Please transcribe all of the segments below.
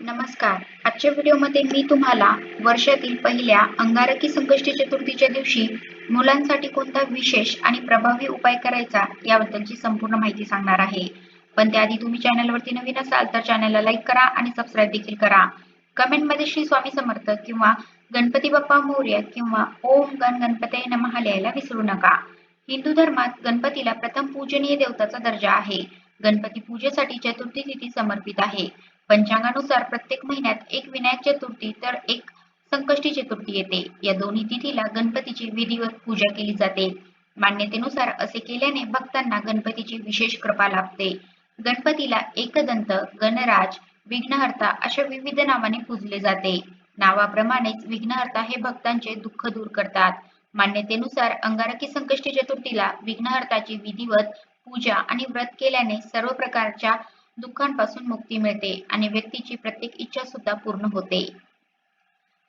नमस्कार. आजच्या व्हिडिओमध्ये मी तुम्हाला वर्षातील पहिल्या अंगारकी संकष्टी चतुर्थीच्या दिवशी मुलांसाठी कोणता विशेष आणि प्रभावी उपाय करायचा याबद्दलची संपूर्ण माहिती सांगणार आहे. पण त्याआधी तुम्ही चॅनलवरती नवीन असाल तर चॅनलला लाईक करा आणि सबस्क्राईब देखील करा. कमेंटमध्ये श्री स्वामी समर्थ किंवा गणपती बाप्पा मोर्या किंवा ओम गण गणपतय नमः लिहायला विसरू नका. हिंदू धर्मात गणपतीला प्रथम पूजनीय देवताचा दर्जा आहे. गणपती पूजेसाठी चतुर्थी तिथी समर्पित आहे. पंचांगानुसार प्रत्येक महिन्यात एक विनायक चतुर्थी तर एक संकष्टी चतुर्थी येते. या दोन्ही तिथीला गणपतीची विधिवत पूजा केली जाते. मान्यतेनुसार असे केल्याने भक्तांना गणपतीची विशेष कृपा लाभते. गणपतीला एकदंत गणराज विघ्नहर्ता अशा विविध नावाने पूजले जाते. नावाप्रमाणेच विघ्नहर्ता हे भक्तांचे दुःख दूर करतात. मान्यतेनुसार अंगारकी संकष्टी चतुर्थीला विघ्नहर्ताची विधिवत पूजा आणि व्रत केल्याने सर्व प्रकारच्या दुःखांपासून मुक्ती मिळते आणि व्यक्तीची प्रत्येक इच्छा सुद्धा पूर्ण होते.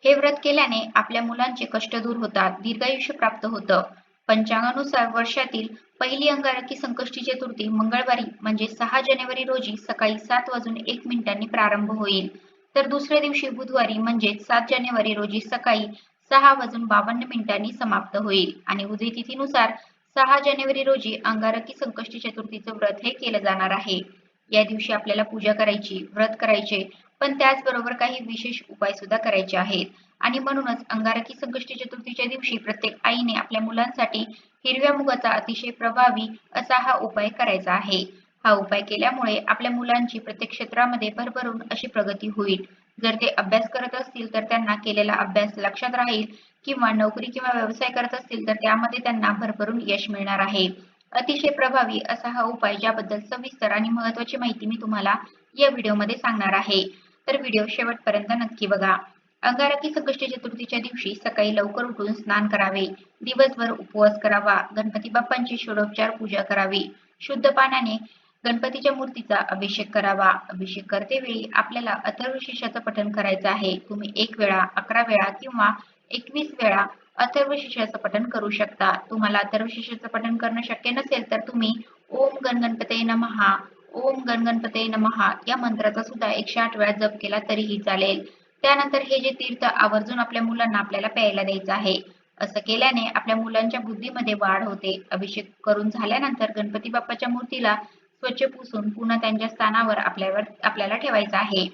हे व्रत केल्याने आपल्या मुलांचे कष्ट दूर होतात दीर्घायुष्य प्राप्त होतं. पंचांगानुसार वर्षातील पहिली अंगारकी संकष्टी चतुर्थी मंगळवारी म्हणजे सहा जानेवारी रोजी सकाळी सात वाजून एक मिनिटांनी प्रारंभ होईल. तर दुसऱ्या दिवशी बुधवारी म्हणजे सात जानेवारी रोजी सकाळी सहा वाजून बावन्न मिनिटांनी समाप्त होईल. आणि उदय तिथीनुसार सहा जानेवारी रोजी अंगारकी संकष्टी चतुर्थीचं व्रत हे केलं जाणार आहे. या दिवशी आपल्याला पूजा करायची व्रत करायचे पण त्याचबरोबर काही विशेष उपाय सुद्धा करायचे आहेत. आणि म्हणूनच अंगारकी संकष्टी चतुर्थीच्या दिवशी प्रत्येक आईने आपल्या मुलांसाठी हिरव्या मुगाचा अतिशय प्रभावी असा हा उपाय करायचा आहे. हा उपाय केल्यामुळे आपल्या मुलांची प्रत्येक क्षेत्रामध्ये भरभरून अशी प्रगती होईल. जर ते अभ्यास करत असतील तर त्यांना केलेला अभ्यास लक्षात राहील किंवा नोकरी किंवा व्यवसाय करत असतील तर त्यामध्ये त्यांना भरभरून यश मिळणार आहे. अतिशय प्रभावी असा हा उपाय ज्याबद्दल सविस्तर आणि महत्वाची माहिती मी तुम्हाला या व्हिडिओमध्ये सांगणार आहे. तर व्हिडिओ शेवटपर्यंत नक्की बघा. अंगारकी संकष्टी चतुर्थीच्या दिवशी सकाळी लवकर उठून स्नान करावे. दिवसभर उपवास करावा. गणपती बाप्पांची षोडोपचार पूजा करावी. शुद्ध पाण्याने गणपतीच्या मूर्तीचा अभिषेक करावा. अभिषेक करते वेळी आपल्याला अथर्वशीर्षाचं पठण करायचं आहे. तुम्ही एक वेळा अकरा वेळा किंवा एकवीस वेळा अथर्व शिष्याचं पठण करू शकता. तुम्हाला अथर्व शिष्याचं पठण करणं शक्य नसेल तर तुम्ही ओम गणगणपते नमहा ओम गणगणपते नमहा या मंत्राचा सुद्धा एकशे आठ वेळा जप केला तरीही चालेल. त्यानंतर हे जे तीर्थ आवर्जून आपल्या मुलांना आपल्याला प्यायला द्यायचं आहे असं केल्याने आपल्या मुलांच्या बुद्धीमध्ये वाढ होते. अभिषेक करून झाल्यानंतर गणपती बाप्पाच्या मूर्तीला स्वच्छ पुसून पुन्हा त्यांच्या स्थानावर आपल्यावर आपल्याला ठेवायचं आहे.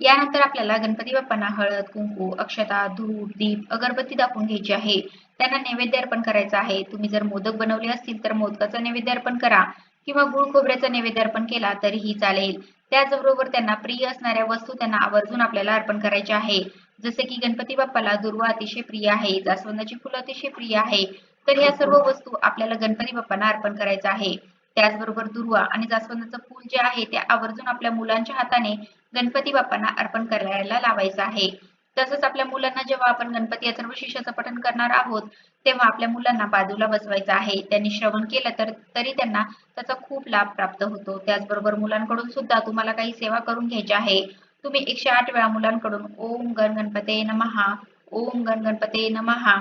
यानंतर आपल्याला गणपती बाप्पांना हळद कुंकू अक्षता धूप दीप अगरबत्ती दाखवून घ्यायची आहे. त्यांना नैवेद्य अर्पण करायचा आहे. तुम्ही जर मोदक बनवले असतील तर मोदकाचा नैवेद्य अर्पण करा किंवा गुळ खोबऱ्याचा नैवेद्य अर्पण केला तरीही चालेल. त्याचबरोबर त्यांना प्रिय असणाऱ्या वस्तू त्यांना आवर्जून आपल्याला अर्पण करायच्या आहे. जसे की गणपती बाप्पाला दुर्वा अतिशय प्रिय आहे जास्वंदाची फुलं अतिशय प्रिय आहे. तर या सर्व वस्तू आपल्याला गणपती बाप्पांना अर्पण करायचं आहे. त्याचबरोबर दुर्वा आणि जास्वंदाचं फूल जे आहे ते आवर्जून आपल्या मुलांच्या हाताने गणपती बाप्पांना अर्पण करायला लावायचं आहे. तसंच आपल्या मुलांना जेव्हा आपण गणपती अथर्व शिष्याचं पठण करणार आहोत तेव्हा आपल्या मुलांना बाजूला बसवायचं आहे. त्यांनी श्रवण केलं तर तरी त्यांना त्याचा खूप लाभ प्राप्त होतो. त्याचबरोबर मुलांकडून सुद्धा तुम्हाला काही सेवा करून घ्यायची आहे. तुम्ही एकशे आठ वेळा मुलांकडून ओम गण गणपते नमहा ओम गण गणपते नमहा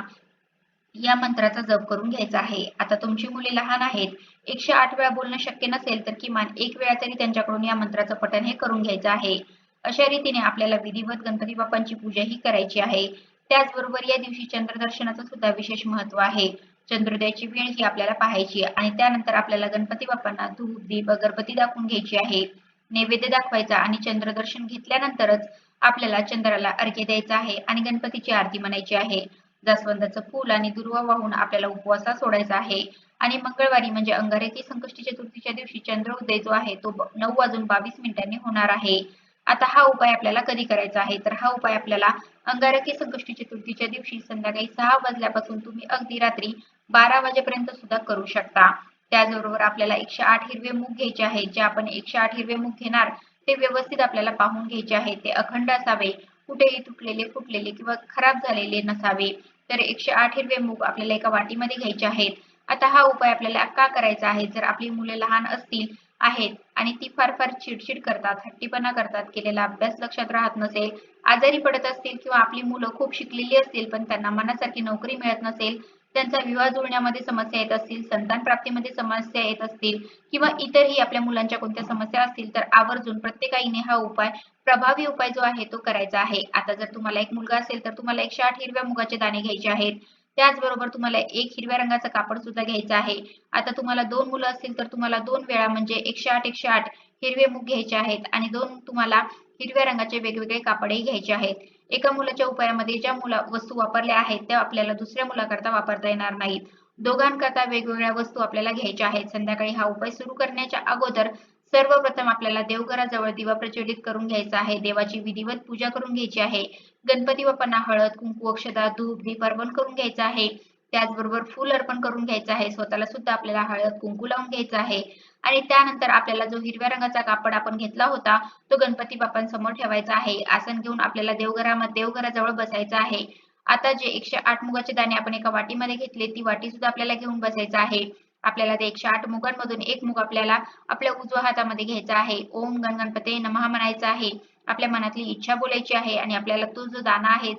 या मंत्राचा जप करून घ्यायचा आहे. आता तुमची मुले लहान आहेत. एकशे आठ वेळा बोलणं शक्य नसेल तर किमान एक वेळा तरी त्यांच्याकडून या मंत्राचं पठण हे करून घ्यायचं आहे. अशा रीतीने आपल्याला विधिवत गणपती बाप्पांची पूजा ही करायची आहे. त्याचबरोबर या दिवशी चंद्रदर्शनाचं सुद्धा विशेष महत्त्व आहे. चंद्रोदयाची वेळ ही आपल्याला पाहायची आणि त्यानंतर आपल्याला गणपती बाप्पांना धूप दीप अगरबत्ती दाखवून घ्यायची आहे. नैवेद्य दाखवायचा आणि चंद्रदर्शन घेतल्यानंतरच आपल्याला चंद्राला अर्घ्य द्यायचा आहे आणि गणपतीची आरती म्हणायची आहे. जास्वंदाचं फूल आणि दुर्वा वाहून आपल्याला उपवासा सोडायचा आहे. आणि मंगळवारी म्हणजे अंगारकी संकष्टी चतुर्थीच्या दिवशी चंद्र उदय जो आहे तो नऊ वाजून बावीस मिनिटांनी होणार आहे. आता हा उपाय आपल्याला कधी करायचा आहे? तर हा उपाय आपल्याला अंगारकी संकष्टी चतुर्थीच्या दिवशी संध्याकाळी सहा वाजल्यापासून तुम्ही अगदी रात्री बारा वाजेपर्यंत सुद्धा करू शकता. त्याचबरोबर आपल्याला एकशे आठ हिरवे मूग घ्यायचे आहेत. जे आपण एकशे आठ हिरवे मूग घेणार ते व्यवस्थित आपल्याला पाहून घ्यायचे आहे ते अखंड असावे. कुठेही तुटलेले फुटलेले किंवा खराब झालेले नसावे तर एकशे आठ हिरवे मूग आपल्याला एका वाटीमध्ये घ्यायचे आहेत. आता हा उपाय आपल्याला का करायचा आहे? जर आपली मुले लहान असतील आहेत आणि ती फार फार चिडचिड करतात हट्टीपणा करतात केलेला अभ्यास लक्षात राहत नसेल आजारी पडत असतील किंवा आपली मुलं खूप शिकलेली असतील पण त्यांना मनासारखी नोकरी मिळत नसेल त्यांचा विवाह जुळण्यामध्ये समस्या येत असतील संतान प्राप्तीमध्ये समस्या येत असतील किंवा इतरही आपल्या मुलांच्या कोणत्या समस्या असतील तर आवर्जून प्रत्येकाईने हा उपाय प्रभावी उपाय जो आहे तो करायचा आहे. आता जर तुम्हाला एक मुलगा असेल तर तुम्हाला एकशे आठ हिरव्या मुगाचे दाणे घ्यायचे आहेत. त्याचबरोबर तुम्हाला एक हिरव्या रंगाचं कापड सुद्धा घ्यायचं आहे. आता तुम्हाला दोन मुलं असतील तर तुम्हाला दोन वेळा म्हणजे एकशे आठ एकशे आठ हिरवे मूग घ्यायचे आहेत आणि दोन तुम्हाला हिरव्या रंगाचे वेगवेगळे कापडही घ्यायचे आहेत. एका मुलाच्या उपायामध्ये ज्या मुला वस्तू वापरल्या आहेत त्या आपल्याला दुसऱ्या मुलाकरता वापरता येणार नाहीत. दोघांकरता वेगवेगळ्या वस्तू आपल्याला घ्यायच्या आहेत. संध्याकाळी हा उपाय सुरू करण्याच्या अगोदर सर्वप्रथम आपल्याला देवघराजवळ दिवा प्रज्वलित करून घ्यायचा आहे. देवाची विधिवत पूजा करून घ्यायची आहे. गणपती बाप्पांना हळद कुंकू अक्षदा धूप दीप अर्पण करून घ्यायचा आहे. त्याचबरोबर फुल अर्पण करून घ्यायचं आहे. स्वतःला सुद्धा आपल्याला हळद कुंकू लावून घ्यायचं आहे. आणि त्यानंतर आपल्याला जो हिरव्या रंगाचा कापड आपण घेतला होता तो गणपती बाप्पांसमोर ठेवायचा आहे. आसन घेऊन आपल्याला देवघरामध्ये देवघराजवळ बसायचं आहे. आता जे एकशे आठ मुगाचे दाणे आपण एका वाटीमध्ये घेतले ती वाटी सुद्धा आपल्याला घेऊन बसायचं आहे. आपल्याला ते एकशे आठ मुगांमधून एक मुग आपल्याला आपल्या उजव्या हातामध्ये घ्यायचा आहे. ओम गण गणपते नमहा म्हणायचा आहे. आपल्या मनातली इच्छा बोलायची आहे आणि आपल्याला तो जो दाना आहे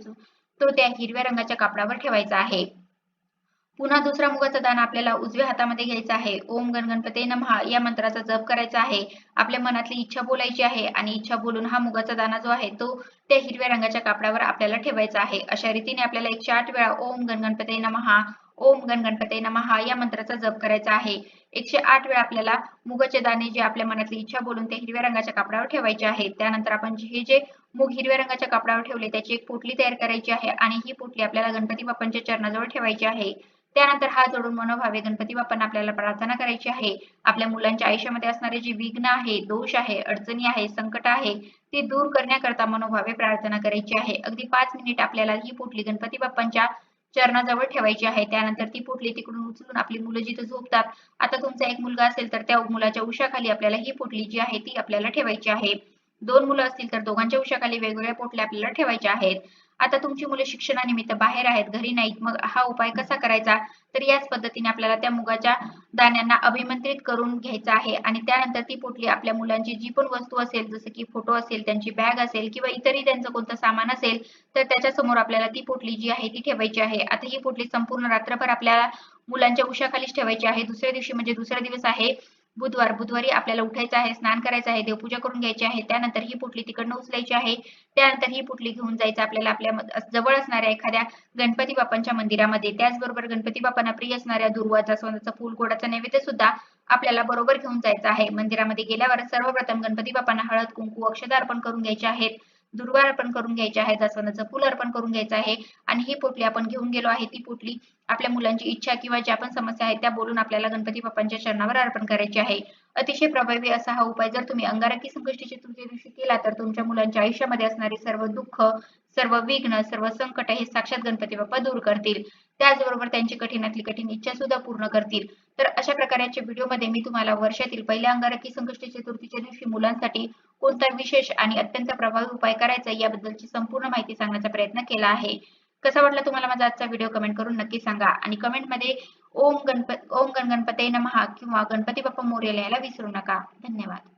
तो त्या हिरव्या रंगाच्या कापडावर ठेवायचा आहे. पुन्हा दुसरा मुगाचा दाना आपल्याला उजव्या हातामध्ये घ्यायचा आहे. ओम गण गणपते नमहा या मंत्राचा जप करायचा आहे. आपल्या मनातली इच्छा बोलायची आहे आणि इच्छा बोलून हा मुगाचा दाना जो आहे तो त्या हिरव्या रंगाच्या कापडावर आपल्याला ठेवायचा आहे. अशा रीतीने आपल्याला एकशे आठ वेळा ओम गण गणपते नमहा ओम गण गणपते नमहा या मंत्राचा जप करायचा आहे. एकशे आठ वेळा आपल्याला मुगाचे दाणे जे आपल्या मनातली इच्छा बोलून ते हिरव्या रंगाच्या कापडावर ठेवायचे आहेत. त्यानंतर आपण हे जे मूग हिरव्या रंगाच्या कापडावर ठेवले त्याची एक पोटली तयार करायची आहे आणि ही पोटली आपल्याला गणपती बाप्पांच्या चरणाजवळ ठेवायची आहे. त्यानंतर हात जोडून मनोभावे गणपती बाप्पांना आपल्याला प्रार्थना करायची आहे. आपल्या मुलांच्या आयुष्यामध्ये असणारे जे विघ्न आहे दोष आहे अडचणी आहे संकट आहे ते दूर करण्याकरता मनोभावे प्रार्थना करायची आहे. अगदी पाच मिनिट आपल्याला ही पोटली गणपती बाप्पांच्या चरणाजवळ ठेवायची आहे. त्यानंतर ती पोटली तिकडून उचलून आपली मुलं जिथे झोपतात आता तुमचा एक मुलगा असेल तर त्या मुलाच्या उशाखाली आपल्याला ही पोटली जी आहे ती आपल्याला ठेवायची आहे. दोन मुलं असतील तर दोघांच्या उशाखाली वेगवेगळ्या पोटल्या आपल्याला ठेवायच्या आहेत. आता तुमची मुले शिक्षणानिमित्त बाहेर आहेत घरी नाहीत मग हा उपाय कसा करायचा? तर याच पद्धतीने आपल्याला त्या मुगाच्या दाण्यांना अभिमंत्रित करून घ्यायचा आहे. आणि त्यानंतर ती पोटली आपल्या मुलांची जी पण वस्तू असेल जसं की फोटो असेल त्यांची बॅग असेल किंवा इतरही त्यांचं कोणतं सामान असेल तर त्याच्यासमोर आपल्याला ती पोटली जी आहे ती ठेवायची आहे. आता ही पोटली संपूर्ण रात्रभर आपल्याला मुलांच्या उशाखालीच ठेवायची आहे. दुसऱ्या दिवशी म्हणजे दुसरा दिवस आहे. बुधवार बुधवारी आपल्याला उठायचं आहे स्नान करायचं आहे देवपूजा करून घ्यायची आहे त्यानंतर ही पुटली तिकडनं उचलायची आहे त्यानंतर ही पुटली घेऊन जायचं आपल्याला आपल्या जवळ असणाऱ्या एखाद्या गणपती बाप्पांच्या मंदिरामध्ये. त्याचबरोबर गणपती बाप्पांना प्रिय असणाऱ्या दुर्वाचा सोन्याचा फुल गोडाचा नैवेद्य सुद्धा आपल्याला बरोबर घेऊन जायचं आहे. मंदिरामध्ये गेल्यावर सर्वप्रथम गणपती बाप्पांना हळद कुंकू अक्षता अर्पण करून घ्यायचे आहेत. दुर्वा अर्पण करून घ्यायचे आहे जास्वंदाचं फुल अर्पण करून घ्यायचं आहे. आणि ही पोटली आपण घेऊन गेलो आहे ती पोटली आपल्या मुलांची इच्छा किंवा ज्या पण समस्या आहेत त्या बोलून आपल्याला गणपती बाप्पांच्या चरणावर अर्पण करायची आहे. अतिशय प्रभावी असा हा उपाय जर तुम्ही अंगारकी संकष्टी चतुर्थी दिवशी केला तर तुमच्या मुलांच्या आयुष्यामध्ये असणारे सर्व दुःख सर्व विघ्न सर्व संकट हे साक्षात गणपती बाप्पा दूर करतील. त्याचबरोबर त्यांची कठीणातली कठीण इच्छा सुद्धा पूर्ण करतील. तर अशा प्रकारच्या व्हिडिओमध्ये मी तुम्हाला वर्षातील पहिल्या अंगारकी संकष्टी चतुर्थीच्या दिवशी मुलांसाठी कोणता विशेष आणि अत्यंत प्रभावी उपाय करायचा याबद्दलची संपूर्ण माहिती सांगण्याचा प्रयत्न केला आहे. कसा वाटला तुम्हाला माझा आजचा व्हिडिओ कमेंट करून नक्की सांगा. आणि कमेंटमध्ये ओम गणपत ओम गण गणपते नमहा किंवा गणपती बाप्पा मोर्या यायला विसरू नका. धन्यवाद.